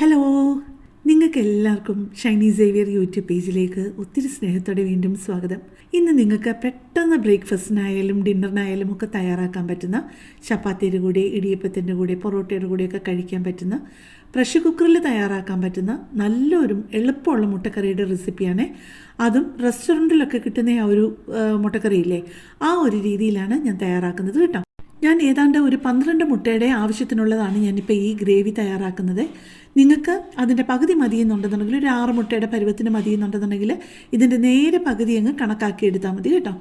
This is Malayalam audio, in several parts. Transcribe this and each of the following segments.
ഹലോ നിങ്ങൾക്ക് എല്ലാവർക്കും ഷൈനി സേവിയർ യൂട്യൂബ് പേജിലേക്ക് ഒത്തിരി സ്നേഹത്തോടെ വീണ്ടും സ്വാഗതം. ഇന്ന് നിങ്ങൾക്ക് പെട്ടെന്ന് ബ്രേക്ക്ഫാസ്റ്റിനായാലും ഡിന്നറിനായാലും ഒക്കെ തയ്യാറാക്കാൻ പറ്റുന്ന ചപ്പാത്തിയുടെ കൂടെ ഇടിയപ്പത്തിന്റെ കൂടെ പൊറോട്ടയുടെ കൂടെയൊക്കെ കഴിക്കാൻ പറ്റുന്ന പ്രഷർ കുക്കറിൽ തയ്യാറാക്കാൻ പറ്റുന്ന നല്ലൊരു എളുപ്പമുള്ള മുട്ടക്കറിയുടെ റെസിപ്പിയാണ്. അതും റെസ്റ്റോറന്റിലൊക്കെ കിട്ടുന്ന ആ ഒരു മുട്ടക്കറിയില്ലേ? ആ ഒരു രീതിയിലാണ് ഞാൻ തയ്യാറാക്കുന്നത് കേട്ടോ. ഞാൻ ഏതാണ്ട് ഒരു പന്ത്രണ്ട് മുട്ടയുടെ ആവശ്യത്തിനുള്ളതാണ് ഞാനിപ്പോൾ ഈ ഗ്രേവി തയ്യാറാക്കുന്നത്. നിങ്ങൾക്ക് അതിന്റെ പകുതി മതിയെന്നുണ്ടെന്നുണ്ടെങ്കിൽ ഒരു ആറ് മുട്ടയുടെ പരുവത്തിന് മതിയെന്നുണ്ടെന്നുണ്ടെങ്കിൽ ഇതിന്റെ നേരെ പകുതി അങ്ങ് കണക്കാക്കി എടുത്താൽ മതി കേട്ടോ.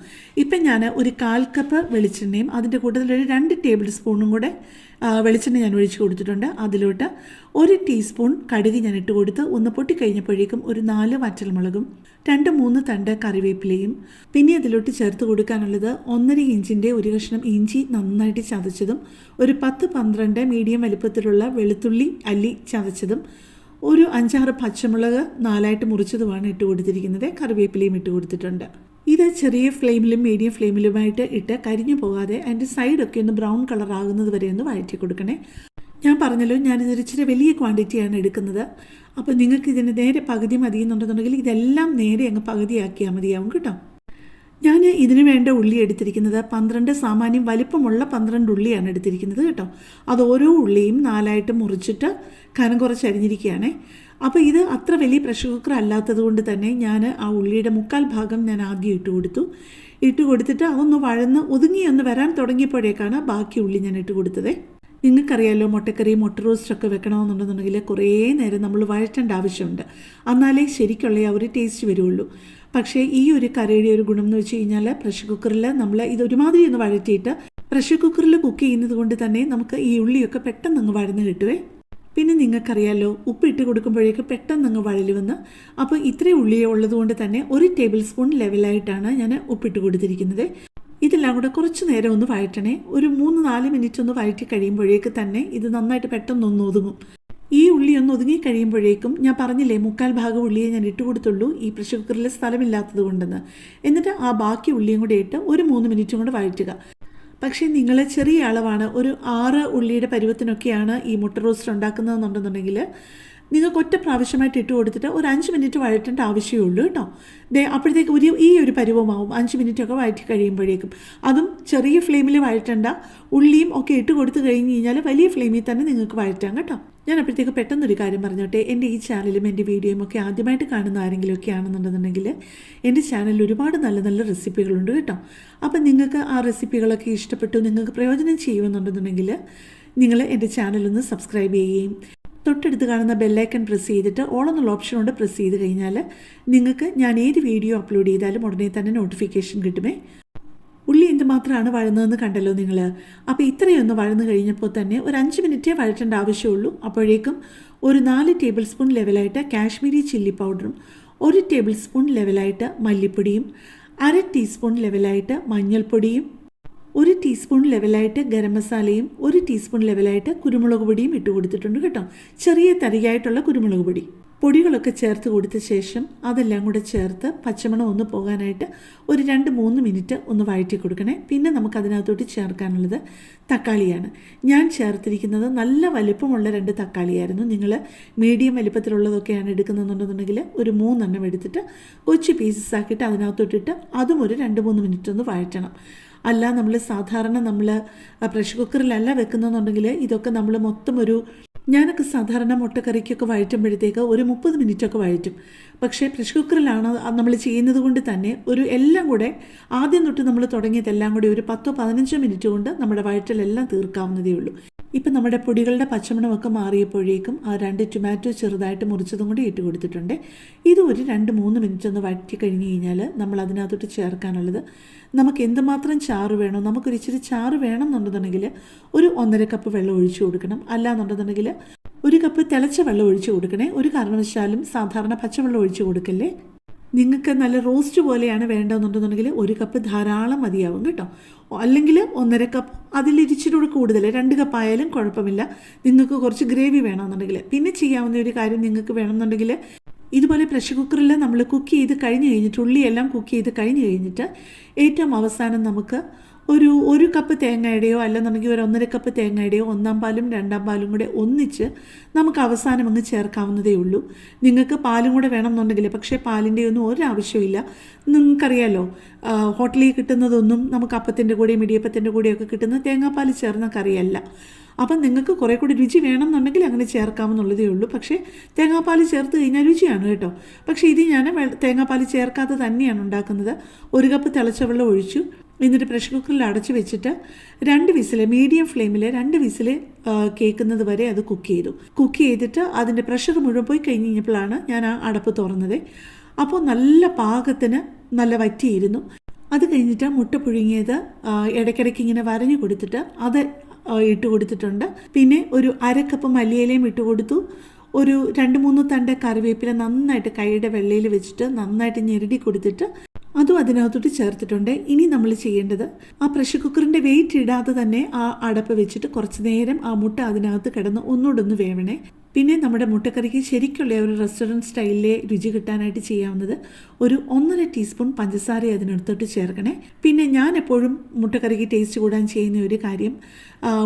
ഇപ്പം ഞാൻ ഒരു കാൽ കപ്പ് വെളിച്ചെണ്ണയും അതിന്റെ കൂട്ടത്തിൽ ഒരു രണ്ട് ടേബിൾ സ്പൂണും കൂടെ വെളിച്ചെണ്ണ ഞാൻ ഒഴിച്ചു കൊടുത്തിട്ടുണ്ട്. അതിലോട്ട് ഒരു ടീസ്പൂൺ കടുക് ഞാൻ ഇട്ട് കൊടുത്ത് ഒന്ന് പൊട്ടിക്കഴിഞ്ഞപ്പോഴേക്കും ഒരു നാല് വറ്റൽമുളകും രണ്ട് മൂന്ന് തണ്ട് കറിവേപ്പിലയും പിന്നെ അതിലോട്ട് ചേർത്ത് കൊടുക്കാനുള്ളത് ഒന്നര ഇഞ്ചിന്റെ ഒരു കഷ്ണം ഇഞ്ചി നന്നായിട്ട് ചതച്ചതും ഒരു പത്ത് പന്ത്രണ്ട് മീഡിയം വലുപ്പത്തിലുള്ള വെളുത്തുള്ളി അല്ലി ചതച്ചതും. ഒരു അഞ്ചാറ് പച്ചമുളക് നാലായിട്ട് മുറിച്ചതുമാണ് ഇട്ട് കൊടുത്തിരിക്കുന്നത്. കറിവേപ്പിലയും ഇട്ട് കൊടുത്തിട്ടുണ്ട്. ഇത് ചെറിയ ഫ്ലെയിമിലും മീഡിയം ഫ്ലെയിമിലുമായിട്ട് ഇട്ട് കരിഞ്ഞു പോകാതെ അതിന്റെ സൈഡൊക്കെ ഒന്ന് ബ്രൗൺ കളർ ആകുന്നത് വരെ ഒന്ന് വഴറ്റി കൊടുക്കണേ. ഞാൻ പറഞ്ഞല്ലോ ഞാനിതൊരു ഇച്ചിരി വലിയ ക്വാണ്ടിറ്റിയാണ് എടുക്കുന്നത്. അപ്പോൾ നിങ്ങൾക്ക് ഇതിന് നേരെ പകുതി മതി എന്നുണ്ടെന്നുണ്ടെങ്കിൽ ഇതെല്ലാം നേരെ അങ്ങ് പകുതിയാക്കിയാൽ മതിയാവും കേട്ടോ. ഞാൻ ഇതിന് വേണ്ട ഉള്ളി എടുത്തിരിക്കുന്നത് പന്ത്രണ്ട് സാമാന്യം വലിപ്പമുള്ള പന്ത്രണ്ട് ഉള്ളിയാണ് എടുത്തിരിക്കുന്നത് കേട്ടോ. അത് ഓരോ ഉള്ളിയും നാലായിട്ട് മുറിച്ചിട്ട് കനം കുറച്ച് അരിഞ്ഞിരിക്കുകയാണേ. അപ്പോൾ ഇത് അത്ര വലിയ പ്രഷർ കുക്കർ അല്ലാത്തത് കൊണ്ട് തന്നെ ഞാൻ ആ ഉള്ളിയുടെ മുക്കാൽ ഭാഗം ഞാൻ ആദ്യം ഇട്ട് കൊടുത്തു. ഇട്ട് കൊടുത്തിട്ട് അതൊന്ന് വഴന്ന് ഒതുങ്ങി ഒന്ന് വരാൻ തുടങ്ങിയപ്പോഴേക്കാണ് ബാക്കി ഉള്ളി ഞാൻ ഇട്ട് കൊടുത്തത്. നിങ്ങൾക്കറിയാലോ മുട്ടക്കറി മുട്ട റോസ്റ്റൊക്കെ വെക്കണമെന്നുണ്ടെന്നുണ്ടെങ്കിൽ കുറേ നേരം നമ്മൾ വഴറ്റേണ്ട ആവശ്യമുണ്ട്. എന്നാലേ ശരിക്കുള്ള ആ ഒരു ടേസ്റ്റ് വരുള്ളൂ. പക്ഷേ ഈ ഒരു കറിയുടെ ഒരു ഗുണം എന്ന് വെച്ച് കഴിഞ്ഞാൽ പ്രഷർ കുക്കറിൽ നമ്മൾ ഇത് ഒരുമാതിരി ഒന്ന് വഴറ്റിയിട്ട് പ്രഷർ കുക്കറിൽ കുക്ക് ചെയ്യുന്നത് കൊണ്ട് തന്നെ നമുക്ക് ഈ ഉള്ളിയൊക്കെ പെട്ടെന്ന് അങ്ങ് വഴന്ന് കിട്ടുവേ. പിന്നെ നിങ്ങൾക്കറിയാലോ ഉപ്പ് ഇട്ട് കൊടുക്കുമ്പോഴേക്ക് പെട്ടെന്ന് അങ്ങ് വഴൽ വന്ന് അപ്പോൾ ഇത്രയും ഉള്ളി ഉള്ളതുകൊണ്ട് തന്നെ ഒരു ടേബിൾ സ്പൂൺ ലെവലായിട്ടാണ് ഞാൻ ഉപ്പിട്ട് കൊടുത്തിരിക്കുന്നത്. ഇതെല്ലാം കൂടെ കുറച്ച് നേരം ഒന്ന് വഴറ്റണേ. ഒരു മൂന്ന് നാല് മിനിറ്റ് ഒന്ന് വഴറ്റി കഴിയുമ്പോഴേക്ക് തന്നെ ഇത് നന്നായിട്ട് പെട്ടെന്ന് ഒന്ന് ഒതുങ്ങും. ഈ ഉള്ളി ഒന്ന് ഒതുങ്ങി കഴിയുമ്പോഴേക്കും ഞാൻ പറഞ്ഞില്ലേ മുക്കാൽ ഭാഗം ഉള്ളിയെ ഞാൻ ഇട്ട് കൊടുത്തുള്ളൂ ഈ പ്രഷർ കുക്കറിൽ സ്ഥലമില്ലാത്തത് കൊണ്ടെന്ന്. എന്നിട്ട് ആ ബാക്കി ഉള്ളിയും കൂടെ ഇട്ട് ഒരു മൂന്ന് മിനിറ്റും കൂടെ വഴറ്റുക. പക്ഷേ നിങ്ങൾ ചെറിയ അളവാണ് ഒരു ആറ് ഉള്ളിയുടെ പരുവത്തിനൊക്കെയാണ് ഈ മുട്ട റോസ്റ്റ് ഉണ്ടാക്കുന്നതെന്നുണ്ടെന്നുണ്ടെങ്കിൽ നിങ്ങൾക്ക് ഒറ്റ പ്രാവശ്യമായിട്ട് ഇട്ട് കൊടുത്തിട്ട് ഒരു അഞ്ച് മിനിറ്റ് വഴറ്റേണ്ട ആവശ്യമേ ഉള്ളൂ കേട്ടോ. ദേ അപ്പോഴത്തേക്ക് ഒരു ഈ ഒരു പരുവമാവും. അഞ്ച് മിനിറ്റൊക്കെ വഴറ്റി കഴിയുമ്പോഴേക്കും. അതും ചെറിയ ഫ്ലെയിമിൽ വഴറ്റേണ്ട. ഉള്ളിയും ഒക്കെ ഇട്ട് കൊടുത്തു കഴിഞ്ഞ് കഴിഞ്ഞാൽ വലിയ ഫ്ലെയിമിൽ തന്നെ നിങ്ങൾക്ക് വഴറ്റാം കേട്ടോ. ഞാൻ അപ്പോഴത്തേക്ക് പെട്ടെന്നൊരു കാര്യം പറഞ്ഞോട്ടെ. എന്റെ ഈ ചാനലും എന്റെ വീഡിയോയും ഒക്കെ ആദ്യമായിട്ട് കാണുന്ന ആരെങ്കിലും ഒക്കെ ആണെന്നുണ്ടെന്നുണ്ടെങ്കിൽ എന്റെ ചാനലിൽ ഒരുപാട് നല്ല നല്ല റെസിപ്പികളുണ്ട് കേട്ടോ. അപ്പം നിങ്ങൾക്ക് ആ റെസിപ്പികളൊക്കെ ഇഷ്ടപ്പെട്ടു നിങ്ങൾക്ക് പ്രയോജനം ചെയ്യുമെന്നുണ്ടെന്നുണ്ടെങ്കിൽ നിങ്ങൾ എന്റെ ചാനലൊന്ന് സബ്സ്ക്രൈബ് ചെയ്യുകയും തൊട്ടടുത്ത് കാണുന്ന ബെല്ലൈക്കൺ പ്രസ് ചെയ്തിട്ട് ഓൾ എന്നുള്ള ഓപ്ഷൻ കൊണ്ട് പ്രസ് ചെയ്ത് കഴിഞ്ഞാൽ നിങ്ങൾക്ക് ഞാൻ ഏത് വീഡിയോ അപ്ലോഡ് ചെയ്താലും ഉടനെ തന്നെ നോട്ടിഫിക്കേഷൻ കിട്ടുമേ. ഉള്ളി എന്തുമാത്രമാണ് വഴന്നതെന്ന് കണ്ടല്ലോ നിങ്ങൾ അപ്പോൾ ഇത്രയൊന്ന് വഴന്നു കഴിഞ്ഞപ്പോൾ തന്നെ ഒരു അഞ്ച് മിനിറ്റേ വഴറ്റേണ്ട ആവശ്യമുള്ളൂ. അപ്പോഴേക്കും ഒരു നാല് ടേബിൾ സ്പൂൺ ലെവലായിട്ട് കാശ്മീരി ചില്ലി പൗഡറും ഒരു ടേബിൾ സ്പൂൺ ലെവലായിട്ട് മല്ലിപ്പൊടിയും അര ടീസ്പൂൺ ലെവലായിട്ട് മഞ്ഞൾപ്പൊടിയും ഒരു ടീസ്പൂൺ ലെവലായിട്ട് ഗരം മസാലയും ഒരു ടീസ്പൂൺ ലെവലായിട്ട് കുരുമുളക് പൊടിയും ഇട്ട് കൊടുത്തിട്ടുണ്ട് കേട്ടോ. ചെറിയ തരിയായിട്ടുള്ള കുരുമുളക് പൊടി. പൊടികളൊക്കെ ചേർത്ത് കൊടുത്ത ശേഷം അതെല്ലാം കൂടെ ചേർത്ത് പച്ചമണം ഒന്ന് പോകാനായിട്ട് ഒരു രണ്ട് മൂന്ന് മിനിറ്റ് ഒന്ന് വഴറ്റി കൊടുക്കണേ. പിന്നെ നമുക്ക് അതിനകത്തോട്ട് ചേർക്കാനുള്ളത് തക്കാളിയാണ്. ഞാൻ ചേർത്തിരിക്കുന്നത് നല്ല വലിപ്പമുള്ള രണ്ട് തക്കാളിയായിരുന്നു. നിങ്ങൾ മീഡിയം വലിപ്പത്തിലുള്ളതൊക്കെയാണ് എടുക്കുന്നതെന്നുണ്ടെന്നുണ്ടെങ്കിൽ ഒരു മൂന്നെണ്ണം എടുത്തിട്ട് കൊച്ചു പീസസ് ആക്കിയിട്ട് അതിനകത്തോട്ടിട്ട് അതും ഒരു രണ്ട് മൂന്ന് മിനിറ്റ് ഒന്ന് വഴറ്റണം. അല്ല നമ്മൾ സാധാരണ നമ്മൾ പ്രഷർ കുക്കറിലല്ല വെക്കുന്നതെന്നുണ്ടെങ്കിൽ ഇതൊക്കെ നമ്മൾ മൊത്തം ഒരു ഞാനൊക്കെ സാധാരണ മുട്ടക്കറിക്കൊക്കെ വഴറ്റുമ്പോഴത്തേക്ക് ഒരു മുപ്പത് മിനിറ്റൊക്കെ വഴറ്റും. പക്ഷേ പ്രഷർ കുക്കറിലാണ് നമ്മൾ ചെയ്യുന്നത് കൊണ്ട് തന്നെ ഒരു എല്ലാം കൂടെ ആദ്യം തൊട്ട് നമ്മൾ തുടങ്ങിയതെല്ലാം കൂടി ഒരു പത്തോ പതിനഞ്ചോ മിനിറ്റ് കൊണ്ട് നമ്മുടെ വഴറ്റലെല്ലാം തീർക്കാവുന്നതേ ഉള്ളൂ ഇപ്പം നമ്മുടെ പൊടികളുടെ പച്ചമണമൊക്കെ മാറിയപ്പോഴേക്കും ആ രണ്ട് ടൊമാറ്റോ ചെറുതായിട്ട് മുറിച്ചതും കൂടി ഇട്ട് കൊടുത്തിട്ടുണ്ട്. ഇത് ഒരു രണ്ട് മൂന്ന് മിനിറ്റ് ഒന്ന് വഴറ്റി കഴിഞ്ഞ് കഴിഞ്ഞാൽ നമ്മൾ അതിനകത്തോട്ട് ചേർക്കാനുള്ളത്. നമുക്ക് എന്തുമാത്രം ചാറ് വേണോ നമുക്കൊരു ഇച്ചിരി ചാറ് വേണം എന്നുണ്ടെന്നുണ്ടെങ്കിൽ ഒരു ഒന്നര കപ്പ് വെള്ളം ഒഴിച്ചു കൊടുക്കണം. അല്ലാന്നുണ്ടെന്നുണ്ടെങ്കിൽ ഒരു കപ്പ് തിളച്ച വെള്ളം ഒഴിച്ചു കൊടുക്കണേ. ഒരു കാരണവശാലും സാധാരണ പച്ചവെള്ളം ഒഴിച്ചു കൊടുക്കല്ലേ? നിങ്ങൾക്ക് നല്ല റോസ്റ്റ് പോലെയാണ് വേണ്ടതെന്നുണ്ടെന്നുണ്ടെങ്കിൽ ഒരു കപ്പ് ധാരാളം മതിയാവും കേട്ടോ. അല്ലെങ്കിൽ ഒന്നര കപ്പ് അതിലിരിച്ചിലൂടെ കൂടുതൽ രണ്ട് കപ്പായാലും കുഴപ്പമില്ല. നിങ്ങൾക്ക് കുറച്ച് ഗ്രേവി വേണമെന്നുണ്ടെങ്കിൽ. പിന്നെ ചെയ്യാവുന്ന ഒരു കാര്യം നിങ്ങൾക്ക് വേണമെന്നുണ്ടെങ്കിൽ ഇതുപോലെ പ്രഷർ കുക്കറിൽ നമ്മൾ കുക്ക് ചെയ്ത് കഴിഞ്ഞ് കഴിഞ്ഞിട്ട് ഉള്ളിയെല്ലാം കുക്ക് ചെയ്ത് കഴിഞ്ഞ് കഴിഞ്ഞിട്ട് ഏറ്റവും അവസാനം നമുക്ക് ഒരു ഒരു കപ്പ് തേങ്ങയുടെയോ അല്ലെന്നുണ്ടെങ്കിൽ ഒരു ഒന്നര കപ്പ് തേങ്ങയുടെയോ ഒന്നാം പാലും രണ്ടാം പാലും കൂടെ ഒന്നിച്ച് നമുക്ക് അവസാനം അങ്ങ് ചേർക്കാവുന്നതേ ഉള്ളൂ. നിങ്ങൾക്ക് പാലും കൂടെ വേണമെന്നുണ്ടെങ്കിൽ പക്ഷേ പാലിന്റെ ഒന്നും ഒരാവശ്യമില്ല നിങ്ങൾക്കറിയാലോ ഹോട്ടലിൽ കിട്ടുന്നതൊന്നും നമുക്ക് അപ്പത്തിന്റെ കൂടെയും ഇടിയപ്പത്തിന്റെ കൂടെയൊക്കെ കിട്ടുന്ന തേങ്ങാപ്പാൽ ചേർന്ന കറിയല്ല അപ്പം നിങ്ങൾക്ക് കുറേ കൂടി രുചി വേണമെന്നുണ്ടെങ്കിൽ അങ്ങനെ ചേർക്കാമെന്നുള്ളതേ ഉള്ളൂ. പക്ഷേ തേങ്ങാപ്പാൽ ചേർത്ത് കഴിഞ്ഞാൽ രുചിയാണ് കേട്ടോ. പക്ഷേ ഇത് ഞാൻ തേങ്ങാപ്പാൽ ചേർക്കാതെ തന്നെയാണ് ഉണ്ടാക്കുന്നത്. ഒരു കപ്പ് തിളച്ച വെള്ളം ഒഴിച്ചു. എന്നിട്ട് പ്രഷർ കുക്കറിൽ അടച്ചു വെച്ചിട്ട് രണ്ട് വിസിൽ മീഡിയം ഫ്ലെയിമിൽ രണ്ട് വിസിൽ കേൾക്കുന്നത് വരെ അത് കുക്ക് ചെയ്തു. കുക്ക് ചെയ്തിട്ട് അതിന്റെ പ്രഷർ മുഴുവൻ പോയി കഴിഞ്ഞ് കഴിഞ്ഞപ്പോഴാണ് ഞാൻ ആ അടപ്പ് തുറന്നത്. അപ്പോൾ നല്ല പാകത്തിന് നല്ല വറ്റിയിരുന്നു. അത് കഴിഞ്ഞിട്ട് മുട്ട പുഴുങ്ങിയത് ഇടയ്ക്കിടയ്ക്ക് ഇങ്ങനെ വരഞ്ഞു കൊടുത്തിട്ട് അത് ഇട്ട് കൊടുത്തിട്ടുണ്ട്. പിന്നെ ഒരു അരക്കപ്പ് കപ്പ് മല്ലിയിലയും ഇട്ട് കൊടുത്തു. ഒരു രണ്ട് മൂന്ന് തണ്ട കറിവേപ്പില നന്നായിട്ട് കൈയുടെ വെള്ളയിൽ വെച്ചിട്ട് നന്നായിട്ട് ഞെരടി കൊടുത്തിട്ട് അതും അതിനകത്തോട്ട് ചേർത്തിട്ടുണ്ട്. ഇനി നമ്മൾ ചെയ്യേണ്ടത് ആ പ്രഷർ കുക്കറിന്റെ വെയിറ്റ് ഇടാതെ തന്നെ ആ അടപ്പ് വെച്ചിട്ട് കുറച്ച് നേരം ആ മുട്ട അതിനകത്ത് കിടന്ന് ഒന്നുകൂടൊന്ന് വേവണേ. പിന്നെ നമ്മുടെ മുട്ടക്കറിക്ക് ശരിക്കുള്ള ഒരു റെസ്റ്റോറന്റ് സ്റ്റൈലിലെ രുചി കിട്ടാനായിട്ട് ചെയ്യാവുന്നത് ഒരു ഒന്നര ടീസ്പൂൺ പഞ്ചസാര അതിനടുത്തോട്ട് ചേർക്കണേ. പിന്നെ ഞാൻ എപ്പോഴും മുട്ടക്കറിക്ക് ടേസ്റ്റ് കൂടാൻ ചെയ്യുന്ന ഒരു കാര്യം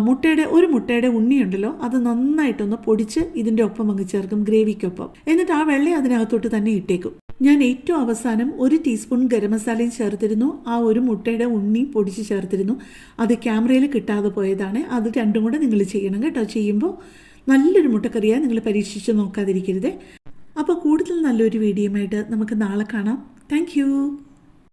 മുട്ടയുടെ ഒരു മുട്ടയുടെ ഉണ്ണിയുണ്ടല്ലോ അത് നന്നായിട്ടൊന്ന് പൊടിച്ച് ഇതിന്റെ ഒപ്പം അങ്ങ് ചേർക്കും ഗ്രേവിക്കൊപ്പം. എന്നിട്ട് ആ വെള്ളം അതിനകത്തോട്ട് തന്നെ ഇട്ടേക്കും. ഞാൻ ഏറ്റവും അവസാനം ഒരു ടീസ്പൂൺ ഗരം മസാലയും ചേർത്തിരുന്നു. ആ ഒരു മുട്ടയുടെ ഉണ്ണി പൊടിച്ച് ചേർത്തിരുന്നു. അത് ക്യാമറയിൽ കിട്ടാതെ പോയതാണ്. അത് രണ്ടും കൂടെ നിങ്ങൾ ചെയ്യണം കേട്ടോ. ചെയ്യുമ്പോൾ നല്ലൊരു മുട്ടക്കറിയാണ് നിങ്ങൾ പരീക്ഷിച്ച് നോക്കാതിരിക്കരുത്. അപ്പോൾ കൂടുതൽ നല്ലൊരു വീഡിയോ ആയിട്ട് നമുക്ക് നാളെ കാണാം. താങ്ക്